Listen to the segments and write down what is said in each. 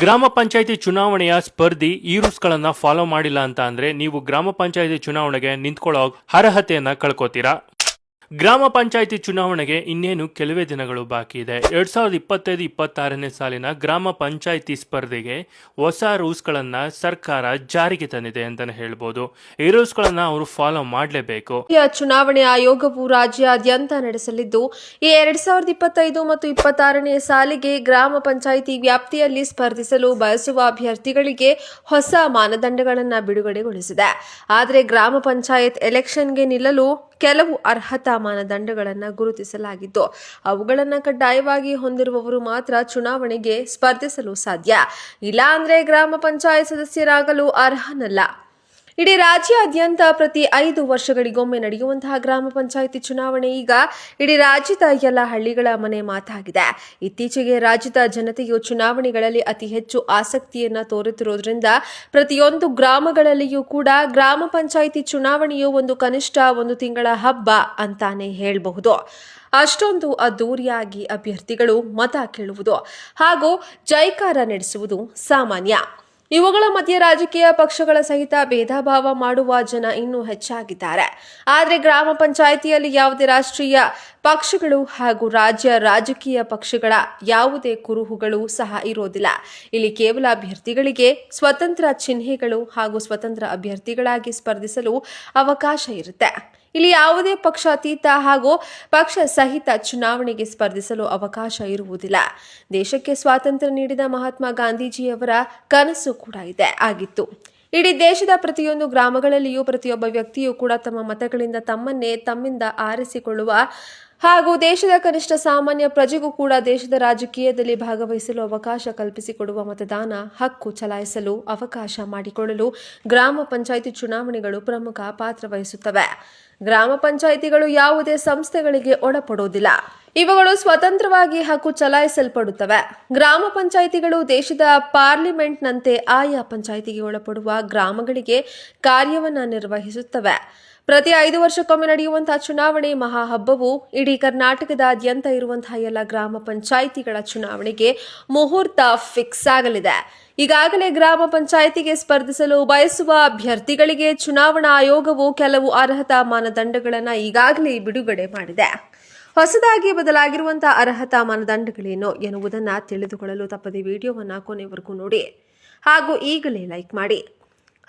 ಗ್ರಾಮ ಪಂಚಾಯಿತಿ ಚುನಾವಣೆಯ ಸ್ಪರ್ಧಿ ಈ ರೂಲ್ಸ್ಗಳನ್ನ ಫಾಲೋ ಮಾಡಿಲ್ಲ ಅಂತ ಅಂದ್ರೆ ನೀವು ಗ್ರಾಮ ಪಂಚಾಯಿತಿ ಚುನಾವಣೆಗೆ ನಿಂತ್ಕೊಳ್ಳೋ ಅರ್ಹತೆಯನ್ನ ಕಳ್ಕೊತೀರಾ? ಗ್ರಾಮ ಪಂಚಾಯಿತಿ ಚುನಾವಣೆಗೆ ಇನ್ನೇನು ಕೆಲವೇ ದಿನಗಳು ಬಾಕಿ ಇದೆ. ಎರಡ್ ಸಾವಿರದ ಇಪ್ಪತ್ತೈದು ಇಪ್ಪತ್ತಾರನೇ ಸಾಲಿನ ಗ್ರಾಮ ಪಂಚಾಯಿತಿ ಸ್ಪರ್ಧೆಗೆ ಹೊಸ ರೂಲ್ಸ್ಗಳನ್ನು ಸರ್ಕಾರ ಜಾರಿಗೆ ತಂದಿದೆ ಅಂತಾನೆ ಹೇಳ್ಬೋದು. ಈ ರೂಲ್ಸ್ಗಳನ್ನು ಅವರು ಫಾಲೋ ಮಾಡಲೇಬೇಕು. ಚುನಾವಣೆ ಆಯೋಗವು ರಾಜ್ಯಾದ್ಯಂತ ನಡೆಸಲಿದ್ದು, ಈ ಎರಡ್ ಸಾವಿರದ ಇಪ್ಪತ್ತೈದು ಮತ್ತು ಇಪ್ಪತ್ತಾರನೇ ಸಾಲಿಗೆ ಗ್ರಾಮ ಪಂಚಾಯಿತಿ ವ್ಯಾಪ್ತಿಯಲ್ಲಿ ಸ್ಪರ್ಧಿಸಲು ಬಯಸುವ ಅಭ್ಯರ್ಥಿಗಳಿಗೆ ಹೊಸ ಮಾನದಂಡಗಳನ್ನು ಬಿಡುಗಡೆಗೊಳಿಸಿದೆ. ಆದರೆ ಗ್ರಾಮ ಪಂಚಾಯತ್ ಎಲೆಕ್ಷನ್ಗೆ ನಿಲ್ಲಲು ಕೆಲವು ಅರ್ಹತಾ ಮಾನದಂಡಗಳನ್ನು ಗುರುತಿಸಲಾಗಿದ್ದು ಅವುಗಳನ್ನು ಕಡ್ಡಾಯವಾಗಿ ಹೊಂದಿರುವವರು ಮಾತ್ರ ಚುನಾವಣೆಗೆ ಸ್ಪರ್ಧಿಸಲು ಸಾಧ್ಯ. ಇಲ್ಲ ಅಂದ್ರೆ ಗ್ರಾಮ ಪಂಚಾಯತ್ ಸದಸ್ಯರಾಗಲು ಅರ್ಹನಲ್ಲ. ಇಡೀ ರಾಜ್ಯಾದ್ಯಂತ ಪ್ರತಿ ಐದು ವರ್ಷಗಳಿಗೊಮ್ಮೆ ನಡೆಯುವಂತಹ ಗ್ರಾಮ ಪಂಚಾಯಿತಿ ಚುನಾವಣೆ ಈಗ ಇಡೀ ರಾಜ್ಯದ ಎಲ್ಲ ಹಳ್ಳಿಗಳ ಮನೆ ಮಾತಾಗಿದೆ. ಇತ್ತೀಚೆಗೆ ರಾಜ್ಯದ ಜನತೆಯು ಚುನಾವಣೆಗಳಲ್ಲಿ ಅತಿ ಹೆಚ್ಚು ಆಸಕ್ತಿಯನ್ನ ತೋರುತ್ತಿರುವುದರಿಂದ ಪ್ರತಿಯೊಂದು ಗ್ರಾಮಗಳಲ್ಲಿಯೂ ಕೂಡ ಗ್ರಾಮ ಪಂಚಾಯಿತಿ ಚುನಾವಣೆಯು ಒಂದು ಕನಿಷ್ಠ ಒಂದು ತಿಂಗಳ ಹಬ್ಬ ಅಂತಾನೆ ಹೇಳಬಹುದು. ಅಷ್ಟೊಂದು ಅದ್ದೂರಿಯಾಗಿ ಅಭ್ಯರ್ಥಿಗಳು ಮತ ಕೇಳುವುದು ಹಾಗೂ ಜೈಕಾರ ನಡೆಸುವುದು ಸಾಮಾನ್ಯ. ಇವುಗಳ ಮಧ್ಯೆ ರಾಜಕೀಯ ಪಕ್ಷಗಳ ಸಹಿತ ಭೇದ ಭಾವ ಮಾಡುವ ಜನ ಇನ್ನೂ ಹೆಚ್ಚಾಗಿದ್ದಾರೆ. ಆದರೆ ಗ್ರಾಮ ಪಂಚಾಯಿತಿಯಲ್ಲಿ ಯಾವುದೇ ರಾಷ್ಟ್ರೀಯ ಪಕ್ಷಗಳು ಹಾಗೂ ರಾಜ್ಯ ರಾಜಕೀಯ ಪಕ್ಷಗಳ ಯಾವುದೇ ಕುರುಹುಗಳು ಸಹ ಇರೋದಿಲ್ಲ. ಇಲ್ಲಿ ಕೇವಲ ಅಭ್ಯರ್ಥಿಗಳಿಗೆ ಸ್ವತಂತ್ರ ಚಿಹ್ನೆಗಳು ಹಾಗೂ ಸ್ವತಂತ್ರ ಅಭ್ಯರ್ಥಿಗಳಾಗಿ ಸ್ಪರ್ಧಿಸಲು ಅವಕಾಶ ಇರುತ್ತೆ. ಇಲ್ಲಿ ಯಾವುದೇ ಪಕ್ಷಾತೀತ ಹಾಗೂ ಪಕ್ಷ ಸಹಿತ ಚುನಾವಣೆಗೆ ಸ್ಪರ್ಧಿಸಲು ಅವಕಾಶ ಇರುವುದಿಲ್ಲ. ದೇಶಕ್ಕೆ ಸ್ವಾತಂತ್ರ್ಯ ನೀಡಿದ ಮಹಾತ್ಮ ಗಾಂಧೀಜಿಯವರ ಕನಸು ಕೂಡ ಇದೆ, ಆಗಿತ್ತು. ಇಡೀ ದೇಶದ ಪ್ರತಿಯೊಂದು ಗ್ರಾಮಗಳಲ್ಲಿಯೂ ಪ್ರತಿಯೊಬ್ಬ ವ್ಯಕ್ತಿಯೂ ಕೂಡ ತಮ್ಮ ಮತಗಳಿಂದ ತಮ್ಮನ್ನೇ ತಮ್ಮಿಂದ ಆರಿಸಿಕೊಳ್ಳುವ ಹಾಗೂ ದೇಶದ ಕನಿಷ್ಠ ಸಾಮಾನ್ಯ ಪ್ರಜೆಗೂ ಕೂಡ ದೇಶದ ರಾಜಕೀಯದಲ್ಲಿ ಭಾಗವಹಿಸಲು ಅವಕಾಶ ಕಲ್ಪಿಸಿಕೊಡುವ ಮತದಾನ ಹಕ್ಕು ಚಲಾಯಿಸಲು ಅವಕಾಶ ಮಾಡಿಕೊಳ್ಳಲು ಗ್ರಾಮ ಪಂಚಾಯಿತಿ ಚುನಾವಣೆಗಳು ಪ್ರಮುಖ ಪಾತ್ರ ವಹಿಸುತ್ತವೆ. ಗ್ರಾಮ ಪಂಚಾಯಿತಿಗಳು ಯಾವುದೇ ಸಂಸ್ಥೆಗಳಿಗೆ ಒಳಪಡುವುದಿಲ್ಲ. ಇವುಗಳು ಸ್ವತಂತ್ರವಾಗಿ ಹಕ್ಕು ಚಲಾಯಿಸಲ್ಪಡುತ್ತವೆ. ಗ್ರಾಮ ಪಂಚಾಯಿತಿಗಳು ದೇಶದ ಪಾರ್ಲಿಮೆಂಟ್ನಂತೆ ಆಯಾ ಪಂಚಾಯಿತಿಗೆ ಒಳಪಡುವ ಗ್ರಾಮಗಳಿಗೆ ಕಾರ್ಯವನ್ನು ನಿರ್ವಹಿಸುತ್ತವೆ. ಪ್ರತಿ ಐದು ವರ್ಷಕ್ಕೊಮ್ಮೆ ನಡೆಯುವಂತಹ ಚುನಾವಣೆ ಮಹಾಹಬ್ಬವು ಇಡೀ ಕರ್ನಾಟಕದಾದ್ಯಂತ ಇರುವಂತಹ ಎಲ್ಲ ಗ್ರಾಮ ಪಂಚಾಯಿತಿಗಳ ಚುನಾವಣೆಗೆ ಮುಹೂರ್ತ ಫಿಕ್ಸ್ ಆಗಲಿದೆ. ಈಗಾಗಲೇ ಗ್ರಾಮ ಪಂಚಾಯಿತಿಗೆ ಸ್ಪರ್ಧಿಸಲು ಬಯಸುವ ಅಭ್ಯರ್ಥಿಗಳಿಗೆ ಚುನಾವಣಾ ಆಯೋಗವು ಕೆಲವು ಅರ್ಹತಾ ಮಾನದಂಡಗಳನ್ನು ಈಗಾಗಲೇ ಬಿಡುಗಡೆ ಮಾಡಿದೆ. ಹೊಸದಾಗಿ ಬದಲಾಗಿರುವಂತಹ ಅರ್ಹತಾ ಮಾನದಂಡಗಳೇನು ಎನ್ನುವುದನ್ನು ತಿಳಿದುಕೊಳ್ಳಲು ತಪ್ಪದೆ ವಿಡಿಯೋವನ್ನು ಕೊನೆವರೆಗೂ ನೋಡಿ. ಹಾಗೂ ಈಗಲೇ ಲೈಕ್ ಮಾಡಿ.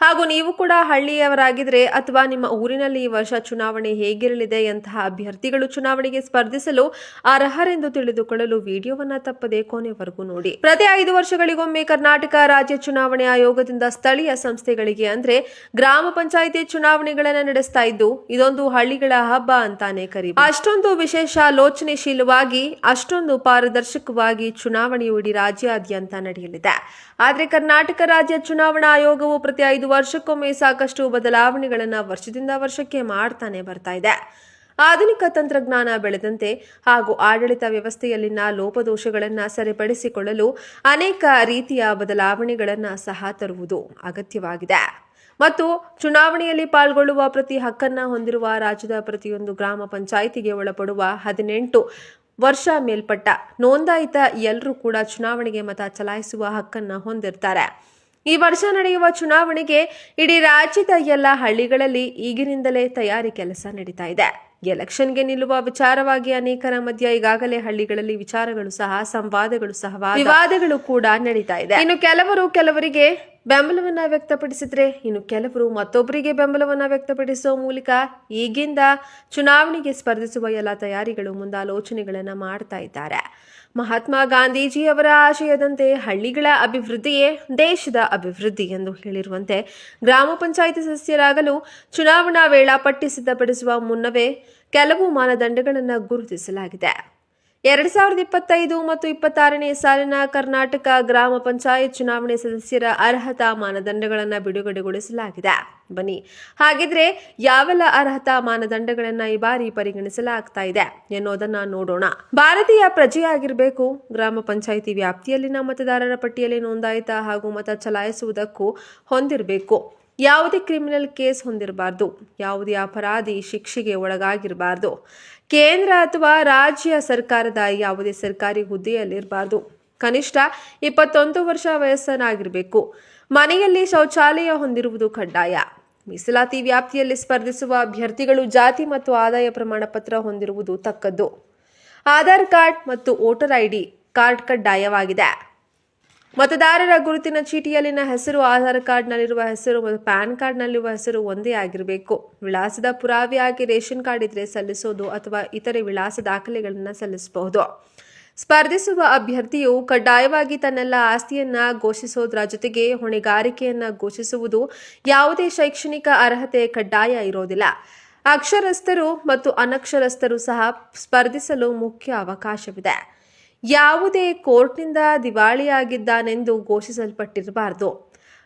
ಹಾಗೂ ನೀವು ಕೂಡ ಹಳ್ಳಿಯವರಾಗಿದ್ರೆ ಅಥವಾ ನಿಮ್ಮ ಊರಿನಲ್ಲಿ ಈ ವರ್ಷ ಚುನಾವಣೆ ಹೇಗಿರಲಿದೆ, ಎಂತಹ ಅಭ್ಯರ್ಥಿಗಳು ಚುನಾವಣೆಗೆ ಸ್ಪರ್ಧಿಸಲು ಅರ್ಹರೆಂದು ತಿಳಿದುಕೊಳ್ಳಲು ವಿಡಿಯೋವನ್ನ ತಪ್ಪದೆ ಕೊನೆವರೆಗೂ ನೋಡಿ. ಪ್ರತಿ ಐದು ವರ್ಷಗಳಿಗೊಮ್ಮೆ ಕರ್ನಾಟಕ ರಾಜ್ಯ ಚುನಾವಣೆ ಆಯೋಗದಿಂದ ಸ್ಥಳೀಯ ಸಂಸ್ಥೆಗಳಿಗೆ ಅಂದ್ರೆ ಗ್ರಾಮ ಪಂಚಾಯಿತಿ ಚುನಾವಣೆಗಳನ್ನ ನಡೆಸ್ತಾ ಇದ್ದು, ಇದೊಂದು ಹಳ್ಳಿಗಳ ಹಬ್ಬ ಅಂತಾನೆ ಕರಿ ಅಷ್ಟೊಂದು ವಿಶೇಷ ಆಲೋಚನೆಶೀಲವಾಗಿ, ಅಷ್ಟೊಂದು ಪಾರದರ್ಶಕವಾಗಿ ಚುನಾವಣೆಯು ಇಡೀ ರಾಜ್ಯಾದ್ಯಂತ ನಡೆಯಲಿದೆ. ಆದರೆ ಕರ್ನಾಟಕ ರಾಜ್ಯ ಚುನಾವಣಾ ಆಯೋಗವು ಪ್ರತಿ ಐದು ವರ್ಷಕ್ಕೊಮ್ಮೆ ಸಾಕಷ್ಟು ಬದಲಾವಣೆಗಳನ್ನು ವರ್ಷದಿಂದ ವರ್ಷಕ್ಕೆ ಮಾಡ್ತಾನೆ ಬರ್ತಾ ಇದೆ. ಆಧುನಿಕ ತಂತ್ರಜ್ಞಾನ ಬೆಳೆದಂತೆ ಹಾಗೂ ಆಡಳಿತ ವ್ಯವಸ್ಥೆಯಲ್ಲಿನ ಲೋಪದೋಷಗಳನ್ನು ಸರಿಪಡಿಸಿಕೊಳ್ಳಲು ಅನೇಕ ರೀತಿಯ ಬದಲಾವಣೆಗಳನ್ನು ಸಹ ತರುವುದು ಅಗತ್ಯವಾಗಿದೆ. ಮತ್ತು ಚುನಾವಣೆಯಲ್ಲಿ ಪಾಲ್ಗೊಳ್ಳುವ ಪ್ರತಿ ಹಕ್ಕನ್ನು ಹೊಂದಿರುವ ರಾಜ್ಯದ ಪ್ರತಿಯೊಂದು ಗ್ರಾಮ ಪಂಚಾಯಿತಿಗೆ ಒಳಪಡುವ ಹದಿನೆಂಟು ವರ್ಷ ಮೇಲ್ಪಟ್ಟ ನೋಂದಾಯಿತ ಎಲ್ಲರೂ ಕೂಡ ಚುನಾವಣೆಗೆ ಮತ ಚಲಾಯಿಸುವ ಹಕ್ಕನ್ನು ಹೊಂದಿರ್ತಾರೆ. ಈ ವರ್ಷ ನಡೆಯುವ ಚುನಾವಣೆಗೆ ಇಡೀ ರಾಜ್ಯದ ಎಲ್ಲ ಹಳ್ಳಿಗಳಲ್ಲಿ ಈಗಿನಿಂದಲೇ ತಯಾರಿ ಕೆಲಸ ನಡೀತಾ ಇದೆ. ಎಲೆಕ್ಷನ್ಗೆ ನಿಲ್ಲುವ ವಿಚಾರವಾಗಿ ಅನೇಕರ ಮಧ್ಯ ಈಗಾಗಲೇ ಹಳ್ಳಿಗಳಲ್ಲಿ ವಿಚಾರಗಳು ಸಹ ಸಂವಾದಗಳು ಸಹ ವಿವಾದಗಳು ಕೂಡ ನಡೀತಾ ಇದೆ. ಇನ್ನು ಕೆಲವರು ಕೆಲವರಿಗೆ ಬೆಂಬಲವನ್ನ ವ್ಯಕ್ತಪಡಿಸಿದ್ರೆ ಇನ್ನು ಕೆಲವರು ಮತ್ತೊಬ್ಬರಿಗೆ ಬೆಂಬಲವನ್ನ ವ್ಯಕ್ತಪಡಿಸುವ ಮೂಲಕ ಈಗಿಂದ ಚುನಾವಣೆಗೆ ಸ್ಪರ್ಧಿಸುವ ಎಲ್ಲ ತಯಾರಿಗಳು ಮುಂದಾಲೋಚನೆಗಳನ್ನು ಮಾಡ್ತಾ ಇದ್ದಾರೆ. ಮಹಾತ್ಮ ಗಾಂಧೀಜಿಯವರ ಆಶಯದಂತೆ ಹಳ್ಳಿಗಳ ಅಭಿವೃದ್ಧಿಯೇ ದೇಶದ ಅಭಿವೃದ್ಧಿ ಎಂದು ಹೇಳಿರುವಂತೆ ಗ್ರಾಮ ಪಂಚಾಯಿತಿ ಸದಸ್ಯರಾಗಲು ಚುನಾವಣಾ ವೇಳಾಪಟ್ಟಿ ಸಿದ್ಧಪಡಿಸುವ ಮುನ್ನವೇ ಕೆಲವು ಮಾನದಂಡಗಳನ್ನು ಗುರುತಿಸಲಾಗಿದೆ. ಎರಡ್ ಸಾವಿರದ ಇಪ್ಪತ್ತೈದು ಮತ್ತು ಇಪ್ಪತ್ತಾರನೇ ಸಾಲಿನ ಕರ್ನಾಟಕ ಗ್ರಾಮ ಪಂಚಾಯತ್ ಚುನಾವಣೆ ಸದಸ್ಯರ ಅರ್ಹತಾ ಮಾನದಂಡಗಳನ್ನು ಬಿಡುಗಡೆಗೊಳಿಸಲಾಗಿದೆ. ಬನ್ನಿ, ಹಾಗಿದ್ರೆ ಯಾವೆಲ್ಲ ಅರ್ಹತಾ ಮಾನದಂಡಗಳನ್ನು ಈ ಬಾರಿ ಪರಿಗಣಿಸಲಾಗ್ತಾ ಇದೆ ಎನ್ನುವುದನ್ನ ನೋಡೋಣ. ಭಾರತೀಯ ಪ್ರಜೆಯಾಗಿರಬೇಕು, ಗ್ರಾಮ ಪಂಚಾಯಿತಿ ವ್ಯಾಪ್ತಿಯಲ್ಲಿನ ಮತದಾರರ ಪಟ್ಟಿಯಲ್ಲಿ ನೋಂದಾಯಿತ ಹಾಗೂ ಮತ ಚಲಾಯಿಸುವುದಕ್ಕೂ ಹೊಂದಿರಬೇಕು. ಯಾವುದೇ ಕ್ರಿಮಿನಲ್ ಕೇಸ್ ಹೊಂದಿರಬಾರ್ದು, ಯಾವುದೇ ಅಪರಾಧಿ ಶಿಕ್ಷೆಗೆ ಒಳಗಾಗಿರಬಾರ್ದು, ಕೇಂದ್ರ ಅಥವಾ ರಾಜ್ಯ ಸರ್ಕಾರದ ಯಾವುದೇ ಸರ್ಕಾರಿ ಹುದ್ದೆಯಲ್ಲಿರಬಾರ್ದು. ಕನಿಷ್ಠ ಇಪ್ಪತ್ತೊಂದು ವರ್ಷ ವಯಸ್ಸನಾಗಿರಬೇಕು. ಮನೆಯಲ್ಲಿ ಶೌಚಾಲಯ ಹೊಂದಿರುವುದು ಕಡ್ಡಾಯ. ಮೀಸಲಾತಿ ವ್ಯಾಪ್ತಿಯಲ್ಲಿ ಸ್ಪರ್ಧಿಸುವ ಅಭ್ಯರ್ಥಿಗಳು ಜಾತಿ ಮತ್ತು ಆದಾಯ ಪ್ರಮಾಣ ಪತ್ರ ಹೊಂದಿರುವುದು ತಕ್ಕದ್ದು. ಆಧಾರ್ ಕಾರ್ಡ್ ಮತ್ತು ವೋಟರ್ ಐಡಿ ಕಾರ್ಡ್ ಕಡ್ಡಾಯವಾಗಿದೆ. ಮತದಾರರ ಗುರುತಿನ ಚೀಟಿಯಲ್ಲಿನ ಹೆಸರು, ಆಧಾರ್ ಕಾರ್ಡ್ನಲ್ಲಿರುವ ಹೆಸರು ಮತ್ತು ಪ್ಯಾನ್ ಕಾರ್ಡ್ನಲ್ಲಿರುವ ಹೆಸರು ಒಂದೇ ಆಗಿರಬೇಕು. ವಿಳಾಸದ ಪುರಾವೆಯಾಗಿ ರೇಷನ್ ಕಾರ್ಡ್ ಇದ್ರೆ ಸಲ್ಲಿಸೋದು ಅಥವಾ ಇತರೆ ವಿಳಾಸ ದಾಖಲೆಗಳನ್ನು ಸಲ್ಲಿಸಬಹುದು. ಸ್ಪರ್ಧಿಸುವ ಅಭ್ಯರ್ಥಿಯು ಕಡ್ಡಾಯವಾಗಿ ತನ್ನೆಲ್ಲ ಆಸ್ತಿಯನ್ನ ಘೋಷಿಸೋದರ ಜೊತೆಗೆ ಹೊಣೆಗಾರಿಕೆಯನ್ನ ಘೋಷಿಸುವುದು ಯಾವುದೇ ಶೈಕ್ಷಣಿಕ ಅರ್ಹತೆ ಕಡ್ಡಾಯ ಇರೋದಿಲ್ಲ. ಅಕ್ಷರಸ್ಥರು ಮತ್ತು ಅನಕ್ಷರಸ್ಥರು ಸಹ ಸ್ಪರ್ಧಿಸಲು ಮುಖ್ಯ ಅವಕಾಶವಿದೆ. ಯಾವುದೇ ಕೋರ್ಟ್ನಿಂದ ದಿವಾಳಿಯಾಗಿದ್ದಾನೆಂದು ಘೋಷಿಸಲ್ಪಟ್ಟಿರಬಾರ್ದು.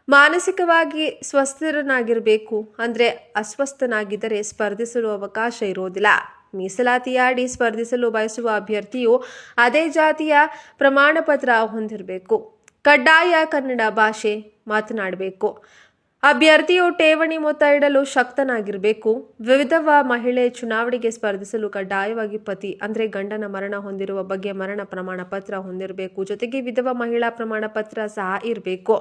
ಮಾನಸಿಕವಾಗಿ ಸ್ವಸ್ಥರನಾಗಿರಬೇಕು ಅಂದರೆ ಅಸ್ವಸ್ಥನಾಗಿದ್ದರೆ ಸ್ಪರ್ಧಿಸಲು ಅವಕಾಶ ಇರೋದಿಲ್ಲ. ಮೀಸಲಾತಿಯಾಡಿ ಸ್ಪರ್ಧಿಸಲು ಬಯಸುವ ಅಭ್ಯರ್ಥಿಯು ಅದೇ ಜಾತಿಯ ಪ್ರಮಾಣಪತ್ರ ಹೊಂದಿರಬೇಕು. ಕಡ್ಡಾಯ ಕನ್ನಡ ಭಾಷೆ ಮಾತನಾಡಬೇಕು. ಅಭ್ಯರ್ಥಿಯು ಠೇವಣಿ ಮೊತ್ತ ಇಡಲು ಶಕ್ತನಾಗಿರಬೇಕು. ವಿವಿಧವ ಮಹಿಳೆ ಚುನಾವಣೆಗೆ ಸ್ಪರ್ಧಿಸಲು ಕಡ್ಡಾಯವಾಗಿ ಪತಿ, ಅಂದರೆ ಗಂಡನ ಮರಣ ಹೊಂದಿರುವ ಬಗ್ಗೆ ಮರಣ ಪ್ರಮಾಣ ಪತ್ರ ಹೊಂದಿರಬೇಕು. ಜೊತೆಗೆ ವಿಧವ ಮಹಿಳಾ ಪ್ರಮಾಣ ಪತ್ರ ಸಹ ಇರಬೇಕು.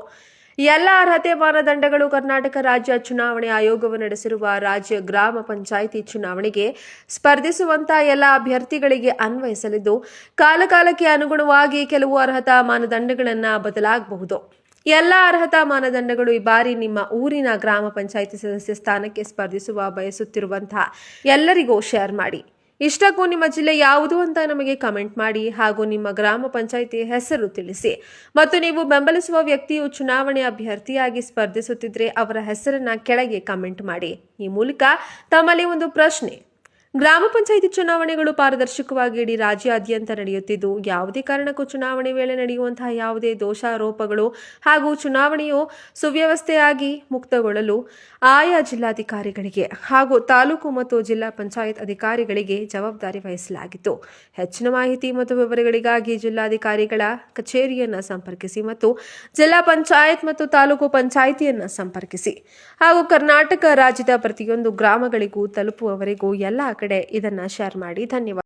ಎಲ್ಲ ಅರ್ಹತೆ ಮಾನದಂಡಗಳು ಕರ್ನಾಟಕ ರಾಜ್ಯ ಚುನಾವಣೆ ಆಯೋಗವು ನಡೆಸಿರುವ ರಾಜ್ಯ ಗ್ರಾಮ ಪಂಚಾಯಿತಿ ಚುನಾವಣೆಗೆ ಸ್ಪರ್ಧಿಸುವಂತಹ ಎಲ್ಲ ಅಭ್ಯರ್ಥಿಗಳಿಗೆ ಅನ್ವಯಿಸಲಿದ್ದು, ಕಾಲಕಾಲಕ್ಕೆ ಅನುಗುಣವಾಗಿ ಕೆಲವು ಅರ್ಹತಾ ಮಾನದಂಡಗಳನ್ನು ಬದಲಾಗಬಹುದು. ಎಲ್ಲ ಅರ್ಹತಾ ಮಾನದಂಡಗಳು ಈ ಬಾರಿ ನಿಮ್ಮ ಊರಿನ ಗ್ರಾಮ ಪಂಚಾಯಿತಿ ಸದಸ್ಯ ಸ್ಥಾನಕ್ಕೆ ಸ್ಪರ್ಧಿಸುವ ಬಯಸುತ್ತಿರುವಂತಹ ಎಲ್ಲರಿಗೂ ಶೇರ್ ಮಾಡಿ. ಇಷ್ಟಕ್ಕೂ ನಿಮ್ಮ ಜಿಲ್ಲೆ ಯಾವುದು ಅಂತ ನಮಗೆ ಕಮೆಂಟ್ ಮಾಡಿ ಹಾಗೂ ನಿಮ್ಮ ಗ್ರಾಮ ಪಂಚಾಯಿತಿ ಹೆಸರು ತಿಳಿಸಿ. ಮತ್ತು ನೀವು ಬೆಂಬಲಿಸುವ ವ್ಯಕ್ತಿಯು ಚುನಾವಣೆ ಅಭ್ಯರ್ಥಿಯಾಗಿ ಸ್ಪರ್ಧಿಸುತ್ತಿದ್ದರೆ ಅವರ ಹೆಸರನ್ನ ಕೆಳಗೆ ಕಮೆಂಟ್ ಮಾಡಿ. ಈ ಮೂಲಕ ತಮ್ಮಲ್ಲಿ ಒಂದು ಪ್ರಶ್ನೆ ಗ್ರಾಮ ಪಂಚಾಯಿತಿ ಚುನಾವಣೆಗಳು ಪಾರದರ್ಶಕವಾಗಿ ಇಡೀ ರಾಜ್ಯಾದ್ಯಂತ ನಡೆಯುತ್ತಿದ್ದು, ಯಾವುದೇ ಕಾರಣಕ್ಕೂ ಚುನಾವಣೆ ವೇಳೆ ನಡೆಯುವಂತಹ ಯಾವುದೇ ದೋಷಾರೋಪಗಳು ಹಾಗೂ ಚುನಾವಣೆಯು ಸುವ್ಯವಸ್ಥೆಯಾಗಿ ಮುಕ್ತಗೊಳ್ಳಲು ಆಯಾ ಜಿಲ್ಲಾಧಿಕಾರಿಗಳಿಗೆ ಹಾಗೂ ತಾಲೂಕು ಮತ್ತು ಜಿಲ್ಲಾ ಪಂಚಾಯತ್ ಅಧಿಕಾರಿಗಳಿಗೆ ಜವಾಬ್ದಾರಿ ವಹಿಸಲಾಗಿತ್ತು. ಹೆಚ್ಚಿನ ಮಾಹಿತಿ ಮತ್ತು ವಿವರಗಳಿಗಾಗಿ ಜಿಲ್ಲಾಧಿಕಾರಿಗಳ ಕಚೇರಿಯನ್ನು ಸಂಪರ್ಕಿಸಿ ಮತ್ತು ಜಿಲ್ಲಾ ಪಂಚಾಯತ್ ಮತ್ತು ತಾಲೂಕು ಪಂಚಾಯಿತಿಯನ್ನು ಸಂಪರ್ಕಿಸಿ. ಹಾಗೂ ಕರ್ನಾಟಕ ರಾಜ್ಯದ ಪ್ರತಿಯೊಂದು ಗ್ರಾಮಗಳಿಗೂ ತಲುಪುವವರೆಗೂ ಎಲ್ಲ ಕಡೆ ಇದನ್ನು ಶೇರ್ ಮಾಡಿ. ಧನ್ಯವಾದ.